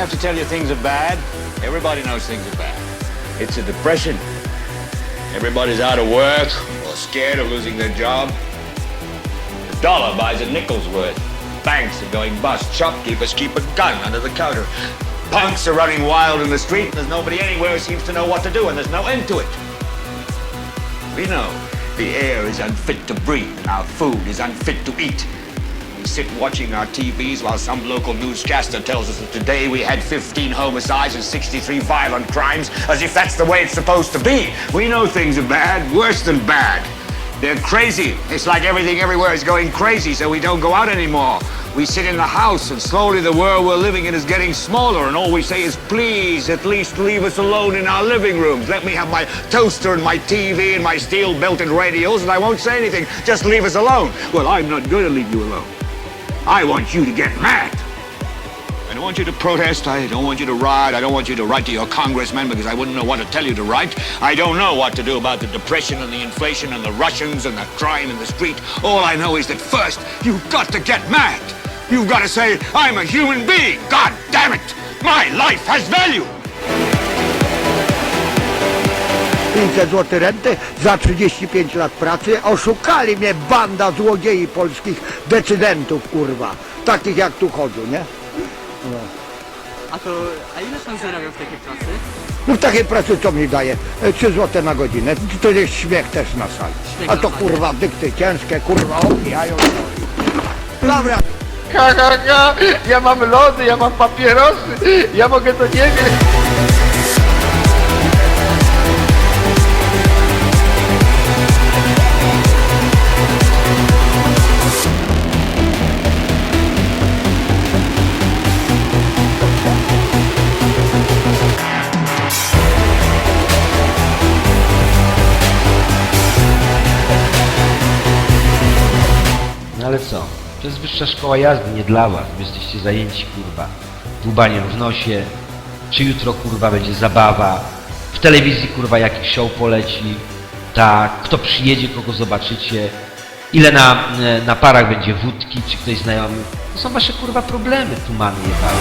have to tell you things are bad. Everybody knows things are bad. It's a depression. Everybody's out of work or scared of losing their job. The dollar buys a nickel's worth. Banks are going bust. Shopkeepers keep a gun under the counter. Punks are running wild in the street, and there's nobody anywhere who seems to know what to do, and there's no end to it. We know the air is unfit to breathe, and our food is unfit to eat. We sit watching our TVs while some local newscaster tells us that today we had 15 homicides and 63 violent crimes, as if that's the way it's supposed to be. We know things are bad, worse than bad. They're crazy. It's like everything everywhere is going crazy, so we don't go out anymore. We sit in the house, and slowly the world we're living in is getting smaller, and all we say is, please, at least leave us alone in our living rooms. Let me have my toaster and my TV and my steel-belted radios, and I won't say anything. Just leave us alone. Well, I'm not going to leave you alone. I want you to get mad. I don't want you to protest. I don't want you to riot. I don't want you to write to your congressman because I wouldn't know what to tell you to write. I don't know what to do about the depression and the inflation and the Russians and the crime in the street. All I know is that first, you've got to get mad. You've got to say, I'm a human being. God damn it. My life has value. 500 zł renty za 35 lat pracy. Oszukali mnie banda złodziei polskich decydentów, kurwa. Takich jak tu chodzą, nie? A to, a ile pan zarabiał w takiej pracy? No w takiej pracy co mi daje? E, 3 zł na godzinę. To jest śmiech też na sali. Śmiech A na to sali. kurwa dykty ciężkie, kurwa opijają. Dobra, Ha, ha, ha, ja mam lody, ja mam papierosy, ja mogę to nie wiem. Ale co? To jest wyższa szkoła jazdy, nie dla was. Wy jesteście zajęci, kurwa. Dłubanie w nosie. Czy jutro, kurwa, będzie zabawa. W telewizji, kurwa, jakiś show poleci. Tak. Kto przyjedzie, kogo zobaczycie. Ile na, e, na parach będzie wódki, czy ktoś znajomy. To są wasze, kurwa, problemy, tu mamy jebane.